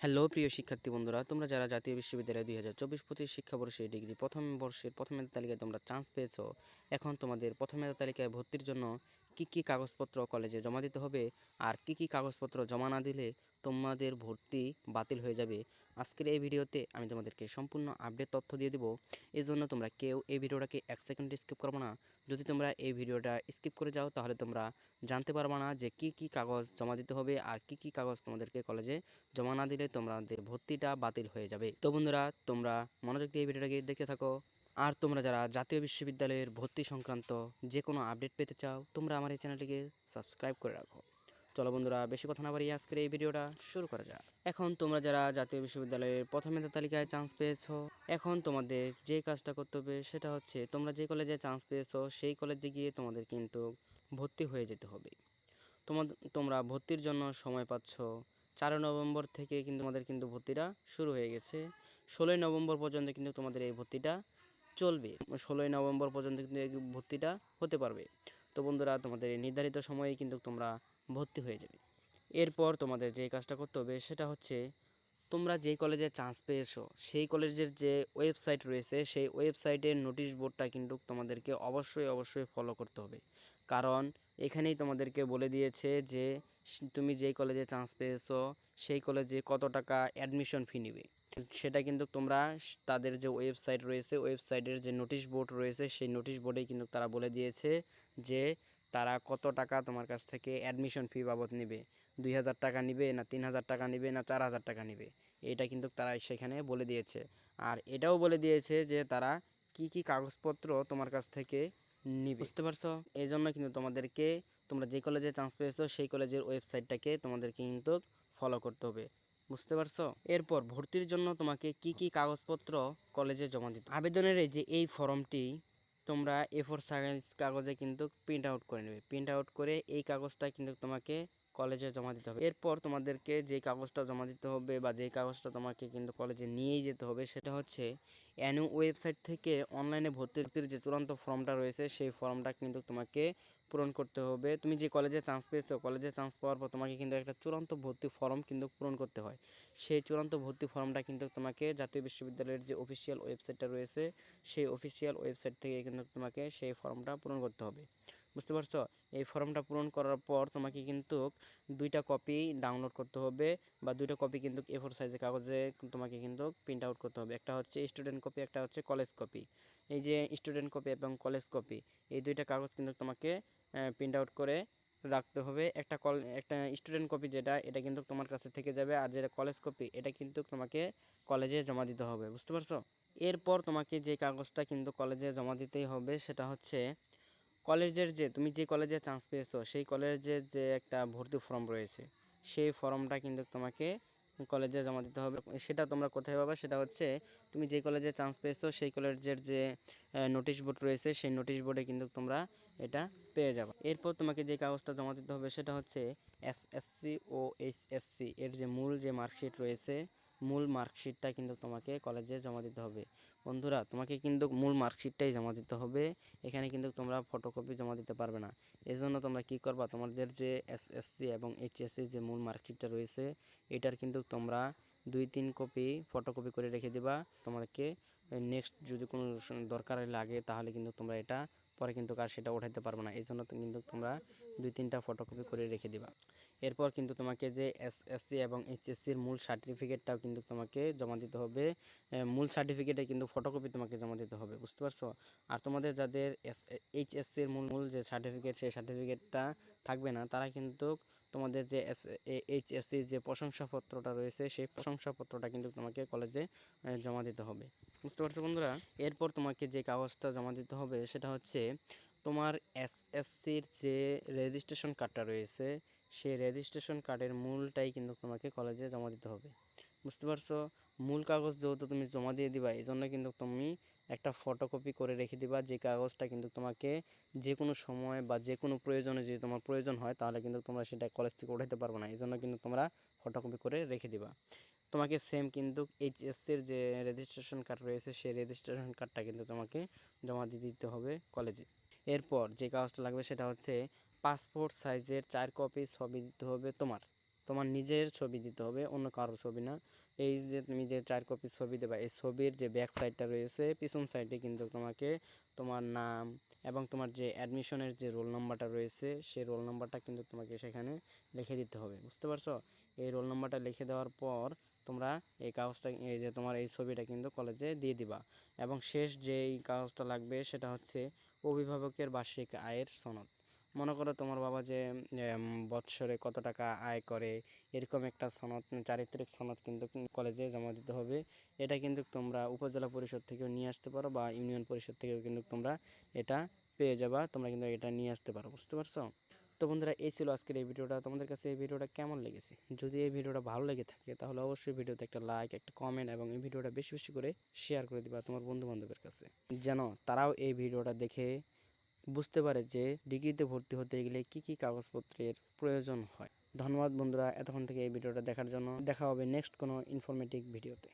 Hello প্রিয় শিক্ষার্থী বন্ধুরা, তোমরা যারা জাতীয় বিশ্ববিদ্যালয় দুই হাজার চব্বিশ পঁচিশ শিক্ষাবর্ষে ডিগ্রি প্রথম বর্ষের প্রথম তালিকায় তোমরা চান্স পেয়েছ। এখন তোমাদের প্রথম তালিকায় ভর্তির জন্য কি কি কাগজপত্র কলেজে জমা দিতে হবে? আর কি কি কাগজপত্র জমা না দিলে তোমাদের ভর্তি বাতিল হয়ে যাবে? আজকের এই ভিডিওতে আমি তোমাদেরকে সম্পূর্ণ আপডেট তথ্য দিয়ে দেবো। এই জন্য তোমরা কেউ এই ভিডিওটাকে এক সেকেন্ড স্কিপ করব না। যদি তোমরা এই ভিডিওটা স্কিপ করে যাও, তাহলে তোমরা জানতে পারবে না যে কি কি কাগজ জমা দিতে হবে আর কি কি কাগজ তোমাদেরকে কলেজে জমা না দিলে তোমাদের ভর্তিটা বাতিল হয়ে যাবে। তো বন্ধুরা, তোমরা মনোযোগ দিয়ে এই ভিডিওটাকে দেখতে থাকো। আর তোমরা যারা জাতীয় বিশ্ববিদ্যালয়ের ভর্তি সংক্রান্ত যে কোনো আপডেট পেতে চাও, তোমরা আমার এই চ্যানেলটিকে সাবস্ক্রাইব করে রাখো। চলো বন্ধুরা, বেশি কথা না বাড়িয়ে আজকের এই ভিডিওটা শুরু করা যাক। এখন তোমরা যারা জাতীয় বিশ্ববিদ্যালয়ের প্রথম মেধা তালিকায় চান্স পেয়েছ, এখন তোমাদের যে কাজটা করতে হবে সেটা হচ্ছে তোমরা যে কলেজে চান্স পেয়েছ, সেই কলেজে গিয়ে তোমাদের কিন্তু ভর্তি হয়ে যেতে হবে। তোমাদের তোমরা ভর্তির জন্য সময় পাচ্ছ। চারই নভেম্বর থেকে কিন্তু তোমাদের কিন্তু ভর্তিটা শুরু হয়ে গেছে। ষোলোই নভেম্বর পর্যন্ত কিন্তু তোমাদের এই ভর্তিটা চলবে। ষোলোই নভেম্বর পর্যন্ত কিন্তু এই ভর্তিটা হতে পারবে। তো বন্ধুরা, তোমাদের নির্ধারিত সময়ে কিন্তু তোমরা ভর্তি হয়ে যাবে। এরপর তোমাদের যে কাজটা করতে হবে সেটা হচ্ছে, তোমরা যেই কলেজে চান্স পেয়েছ, সেই কলেজের যে ওয়েবসাইট রয়েছে, সেই ওয়েবসাইটের নোটিশ বোর্ডটা কিন্তু তোমাদেরকে অবশ্যই অবশ্যই ফলো করতে হবে। কারণ এখানেই তোমাদেরকে বলে দিয়েছে যে, তুমি যেই কলেজে চান্স পেয়েছ, সেই কলেজে কত টাকা অ্যাডমিশন ফি নেবে। সেটা কিন্তু তোমরা তাদের যে ওয়েবসাইট রয়েছে ওয়েবসাইটের যে নোটিশ বোর্ড রয়েছে সেই নোটিশ বোর্ডেই কিন্তু তারা বলে দিয়েছে যে তারা কত টাকা তোমার কাছ থেকে অ্যাডমিশন ফি বাবদ নেবে। দুই হাজার টাকা নিবে না তিন হাজার টাকা নিবে না চার হাজার টাকা নিবে। এটা কিন্তু তারা সেখানে বলে দিয়েছে। আর এটাও বলে দিয়েছে যে তারা কি কি কাগজপত্র তোমার কাছ থেকে নিবে। বুঝতে পারছ? এই জন্য কিন্তু তোমাদেরকে তোমরা যে কলেজে চান্স পেয়েছ সেই কলেজের ওয়েবসাইটটাকে তোমাদেরকে কিন্তু ফলো করতে হবে। বুঝতে পারছ? এরপর ভর্তির জন্য তোমাকে কি কি কাগজপত্র কলেজে জমা দিতে আবেদনের এই যে এই ফর্মটি, তোমরা এ ফোর সাইজ কাগজে কিন্তু প্রিন্ট আউট করে নেবে। প্রিন্ট আউট করে এই কাগজটা কিন্তু তোমাকে কলেজে জমা দিতে হবে। এরপর তোমাদেরকে যে কাগজটা জমা দিতে হবে বা যে কাগজটা তোমাকে কিন্তু কলেজে নিয়েই যেতে হবে, সেটা হচ্ছে অ্যানু ওয়েবসাইট থেকে অনলাইনে ভর্তির যে চূড়ান্ত ফর্মটা রয়েছে, সেই ফর্মটা কিন্তু তোমাকে পূরণ করতে হবে। তুমি যে কলেজে চান্স পেয়েছ কলেজে চান্স পাওয়ার পর তোমাকে কিন্তু একটা চূড়ান্ত ভর্তি ফর্ম কিন্তু পূরণ করতে হয়। সেই চূড়ান্ত ভর্তি ফর্মটা কিন্তু তোমাকে জাতীয় বিশ্ববিদ্যালয়ের যে অফিসিয়াল ওয়েবসাইটটা রয়েছে, সেই অফিসিয়াল ওয়েবসাইট থেকে কিন্তু তোমাকে সেই ফর্মটা পূরণ করতে হবে। বুঝতে পারছ? এই ফর্মটা পূরণ করার পর তোমাকে কিন্তু দুইটা কপি ডাউনলোড করতে হবে বা দুইটা কপি কিন্তু এ ফোর সাইজের কাগজে তোমাকে কিন্তু প্রিন্ট আউট করতে হবে। একটা হচ্ছে স্টুডেন্ট কপি একটা হচ্ছে কলেজ কপি এই যে স্টুডেন্ট কপি এবং কলেজ কপি এই দুইটা কাগজ কিন্তু তোমাকে প্রিন্ট আউট করে রাখতে হবে। একটা কল একটা স্টুডেন্ট কপি যেটা, এটা কিন্তু তোমার কাছে থেকে যাবে। আর যেটা কলেজ কপি এটা কিন্তু তোমাকে কলেজে জমা দিতে হবে। বুঝতে পারছ? এরপর তোমাকে যে কাগজটা কিন্তু কলেজে জমা দিতেই হবে, সেটা হচ্ছে কলেজের যে, তুমি যে কলেজে চান্স পেয়েছ, সেই কলেজের যে একটা ভর্তি ফর্ম রয়েছে, সেই ফর্মটা কিন্তু তোমাকে কলেজে জমা দিতে হবে। সেটা তোমরা কোথায় পাবে? সেটা হচ্ছে তুমি যে কলেজে চান্স পেয়েছ, সেই কলেজের যে নোটিশ বোর্ড রয়েছে, সেই নোটিশ বোর্ডে কিন্তু তোমরা এটা পেয়ে যাবে। এরপর তোমাকে যে কাগজটা জমা দিতে হবে সেটা হচ্ছে এসএসসি ও এইচএসসি এর যে মূল যে মার্কশিট রয়েছে, মূল মার্কশিটটা কিন্তু তোমাকে কলেজে জমা দিতে হবে। বন্ধুরা, তোমাকে কিন্তু মূল মার্কশিটটাই জমা দিতে হবে। এখানে কিন্তু তোমরা ফটোকপি জমা দিতে পারবে না। এই জন্য তোমরা কি করবা, তোমাদের যে এসএসসি এবং এইচএসসি যে মূল মার্কশিটটা রয়েছে, এটার কিন্তু তোমরা দুই তিন কপি ফটোকপি করে রেখে দিবা। তোমাদেরকে নেক্সট যদি কোনো দরকার লাগে, তাহলে কিন্তু তোমরা এটা পরে কিন্তু আর সেটা উঠাইতে পারবে না। এই জন্য কিন্তু তোমরা দুই তিনটা ফটোকপি করে রেখে দিবা। এরপর কিন্তু তোমাকে যে এসএসসি এবং এইচএসসির মূল সার্টিফিকেটটাও কিন্তু তোমাকে জমা দিতে হবে। মূল সার্টিফিকেটে কিন্তু ফটোকপি তোমাকে জমা দিতে হবে, বুঝতে পারছ? আর তোমাদের যাদের এস এইচএসসির মূল মূল যে সার্টিফিকেট সেই সার্টিফিকেটটা থাকবে না, তারা কিন্তু তোমাদের যে এস এইচএসসির যে প্রশংসাপত্রটা রয়েছে, সেই প্রশংসাপত্রটা কিন্তু তোমাকে কলেজে জমা দিতে হবে। বুঝতে পারছ বন্ধুরা? এরপর তোমাকে যে কাগজটা জমা দিতে হবে, সেটা হচ্ছে তোমার এসএসসির যে রেজিস্ট্রেশন কার্ডটা রয়েছে সেই রেজিস্ট্রেশন কার্ডের মূলটাই কিন্তু তোমাকে কলেজে জমা দিতে হবে। বুঝতে পারছ? মূল কাগজ যেহেতু তুমি জমা দিয়ে দিবা এই জন্য কিন্তু তুমি একটা ফটোকপি করে রেখে দিবা, যে কাগজটা কিন্তু তোমাকে যে কোনো সময় বা যে কোনো প্রয়োজনে যদি তোমার প্রয়োজন হয়, তাহলে কিন্তু তোমরা সেটা কলেজ থেকে উঠাতে পারব না এই জন্য কিন্তু তোমরা ফটোকপি করে রেখে দিবা। তোমাকে সেম কিন্তু এইচএসসির যে রেজিস্ট্রেশন কার্ড রয়েছে, সেই রেজিস্ট্রেশন কার্ডটা কিন্তু তোমাকে জমা দিয়ে দিতে হবে কলেজে এরপর যে কাগজটা লাগবে সেটা হচ্ছে পাসপোর্ট সাইজের চার কপি ছবি দিতে হবে তোমার। তোমার নিজের ছবি দিতে হবে, অন্য কারোর ছবি না। এই যে তুমি যে চার কপি ছবি দেবা, এই ছবির যে ব্যাক সাইডটা রয়েছে, পিছন সাইডে কিন্তু তোমাকে তোমার নাম এবং তোমার যে অ্যাডমিশনের যে রোল নাম্বারটা রয়েছে, সেই রোল নাম্বারটা কিন্তু তোমাকে সেখানে লিখে দিতে হবে, বুঝতে পারছ? এই রোল নাম্বারটা লিখে দেওয়ার পর তোমরা এই কাগজটা, এই যে তোমার এই ছবিটা কিন্তু কলেজে দিয়ে দিবা। এবং শেষ যেই কাগজটা লাগবে, সেটা হচ্ছে অভিভাবকের বার্ষিক আয়ের সনদ। মনে করো তোমার বাবা যে বৎসরে কত টাকা আয় করে, এরকম একটা সনদ, চারিত্রিক সনদ কিন্তু কলেজে জমা দিতে হবে। এটা কিন্তু তোমরা উপজেলা পরিষদ থেকেও নিয়ে আসতে পারো বা ইউনিয়ন পরিষদ থেকেও কিন্তু তোমরা এটা পেয়ে যাবা, তোমরা কিন্তু এটা নিয়ে আসতে পারো, বুঝতে পারছ? তো বন্ধুরা, এই ছিল আজকের এই ভিডিওটা। তোমাদের কাছে এই ভিডিওটা কেমন লেগেছে? যদি এই ভিডিওটা ভালো লেগে থাকে, তাহলে অবশ্যই ভিডিওতে একটা লাইক একটা কমেন্ট এবং এই ভিডিওটা বেশি বেশি করে শেয়ার করে দিবা তোমার বন্ধু বান্ধবের কাছে। যেন তারাও এই ভিডিওটা দেখে বুঝতে পারে যে ডিগ্রিতে ভর্তি হতে গেলে কি কি কাগজপত্রের প্রয়োজন হয়। ধন্যবাদ বন্ধুরা, এতক্ষণ থেকে এই ভিডিওটা দেখার জন্য। দেখা হবে নেক্সট কোনো ইনফরমেটিভ ভিডিওতে